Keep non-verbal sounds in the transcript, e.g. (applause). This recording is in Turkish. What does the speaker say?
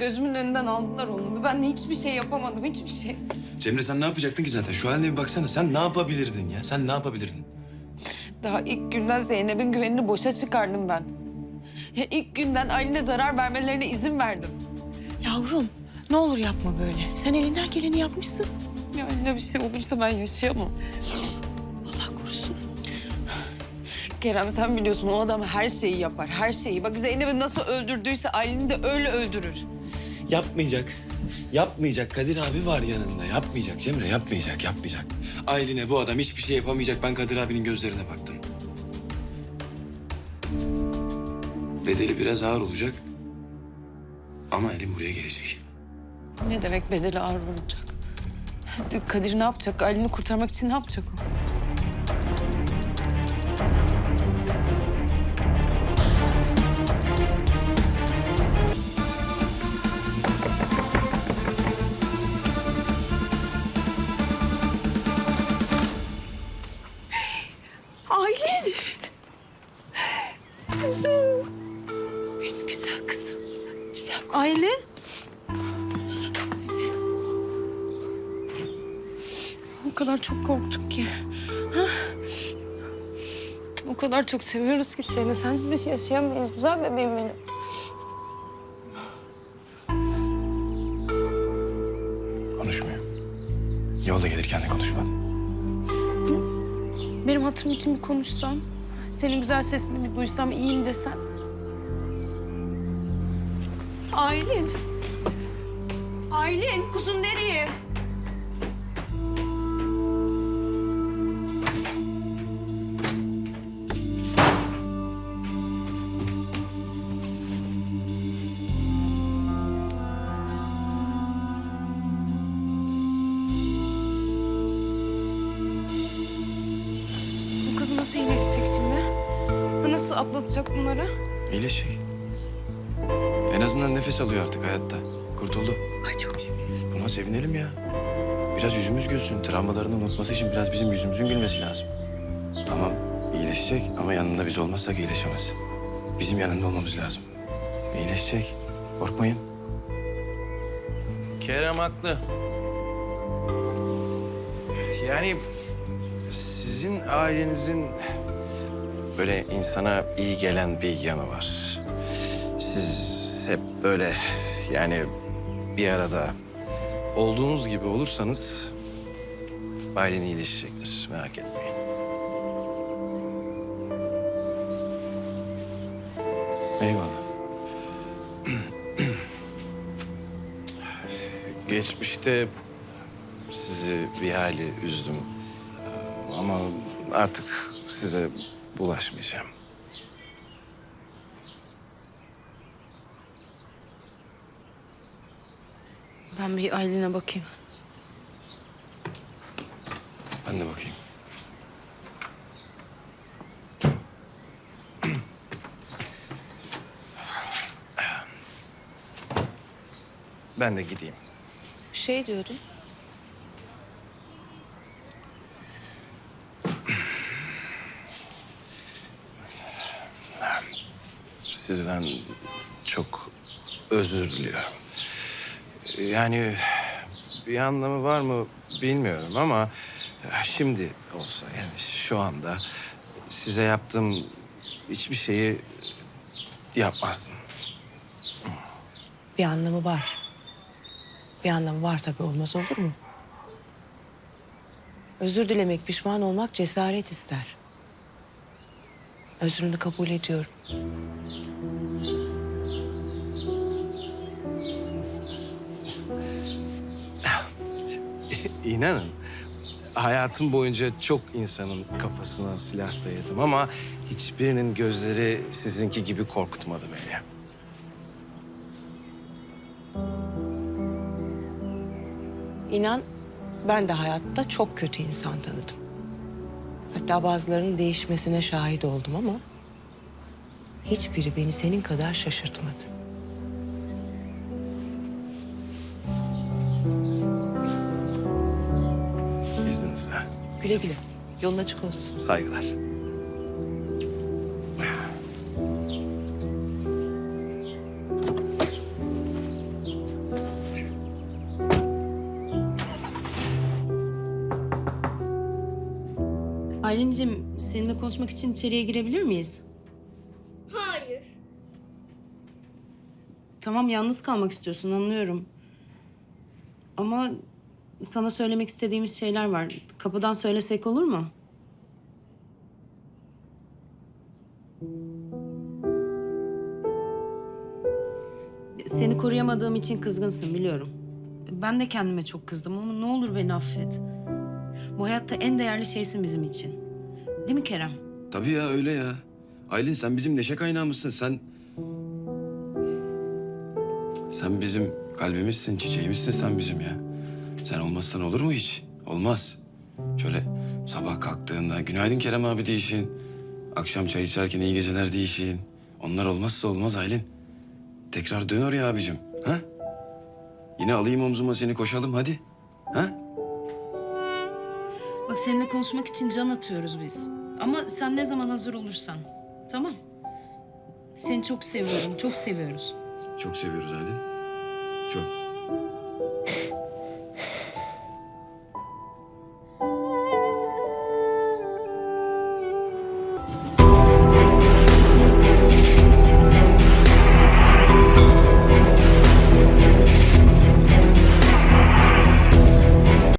Gözümün önünden aldılar onu. Ben hiçbir şey yapamadım, hiçbir şey. Cemre sen ne yapacaktın ki zaten? Şu haline bir baksana. Sen ne yapabilirdin ya? Sen ne yapabilirdin? Daha ilk günden Zeynep'in güvenini boşa çıkardım ben. Ya ilk günden Aylin'e zarar vermelerine izin verdim. Yavrum ne olur yapma böyle. Sen elinden geleni yapmışsın. Ya Aylin'e bir şey olursa ben yaşayamam. Kerem sen biliyorsun o adam her şeyi yapar, her şeyi. Bak Zeynep'i nasıl öldürdüyse Aylin'i de öyle öldürür. Yapmayacak. Yapmayacak. Kadir abi var yanında. Yapmayacak Cemre. Yapmayacak. Yapmayacak. Aylin'e bu adam hiçbir şey yapamayacak. Ben Kadir abinin gözlerine baktım. Bedeli biraz ağır olacak. Ama elim buraya gelecek. Ne demek bedeli ağır olacak? Kadir ne yapacak? Aylin'i kurtarmak için ne yapacak o? Güzel kızım. Güzel kızım. Aylin? O kadar çok korktuk ki. Ha? O kadar çok seviyoruz ki seni. Sensiz bir şey yaşayamayız. Güzel bebeğim benim. Konuşmuyor. Yolda gelirken de konuşmadı. Benim hatırım için bir konuşsam. Senin güzel sesini bir duysam, iyiyim desem. Aylin. Aylin kuzum nereye? Bu kız nasıl iyileşecek şimdi? Ha, Nasıl atlatacak bunları? İyileşecek. En azından nefes alıyor artık hayatta. Kurtuldu. Ay çok şükür. Buna sevinelim ya. Biraz yüzümüz gülsün. Travmalarını unutması için biraz bizim yüzümüzün gülmesi lazım. Tamam iyileşecek ama yanında biz olmazsak iyileşemez. Bizim yanında olmamız lazım. İyileşecek. Korkmayın. Kerem haklı. Yani sizin ailenizin böyle insana iyi gelen bir yanı var. Siz böyle yani bir arada olduğunuz gibi olursanız ailen iyileşecektir. Merak etmeyin. Eyvallah. (clears throat) Geçmişte sizi bir hali üzdüm. Ama artık size bulaşmayacağım. Ben bir Aylin'e bakayım. Ben de bakayım. (clears throat) Ben de gideyim. Bir şey diyordun. (clears throat) Sizden çok özür diliyorum. Yani bir anlamı var mı bilmiyorum ama şimdi olsa yani şu anda size yaptığım hiçbir şeyi yapmazdım. Bir anlamı var. Bir anlamı var tabii olmaz olur mu? Özür dilemek, pişman olmak cesaret ister. Özrünü kabul ediyorum. (laughs) İnanın hayatım boyunca çok insanın kafasına silah dayadım ama hiçbirinin gözleri sizinki gibi korkutmadı beni. İnan ben de hayatta çok kötü insan tanıdım. Hatta bazılarının değişmesine şahit oldum ama hiçbiri beni senin kadar şaşırtmadı. Güle güle. Yolun açık olsun. Saygılar. Aylin'cim seninle konuşmak için içeriye girebilir miyiz? Hayır. Tamam yalnız kalmak istiyorsun anlıyorum. Ama sana söylemek istediğimiz şeyler var. Kapıdan söylesek olur mu? Seni koruyamadığım için kızgınsın biliyorum. Ben de kendime çok kızdım ama ne olur beni affet. Bu hayatta en değerli şeysin bizim için. Değil mi Kerem? Tabii ya öyle ya. Aylin sen bizim neşe kaynağımızsın. Sen... Sen bizim kalbimizsin, çiçeğimizsin sen bizim ya. Sen olmazsan olur mu hiç? Olmaz. Şöyle sabah kalktığında günaydın Kerem abi deyişin. Akşam çay içerken iyi geceler deyişin. Onlar olmazsa olmaz Aylin. Tekrar dön oraya abicim. Ha? Yine alayım omzuma seni koşalım hadi. Ha? Bak seninle konuşmak için can atıyoruz biz. Ama sen ne zaman hazır olursan. Tamam. Seni çok seviyorum, çok seviyoruz. Çok seviyoruz Aylin. Çok.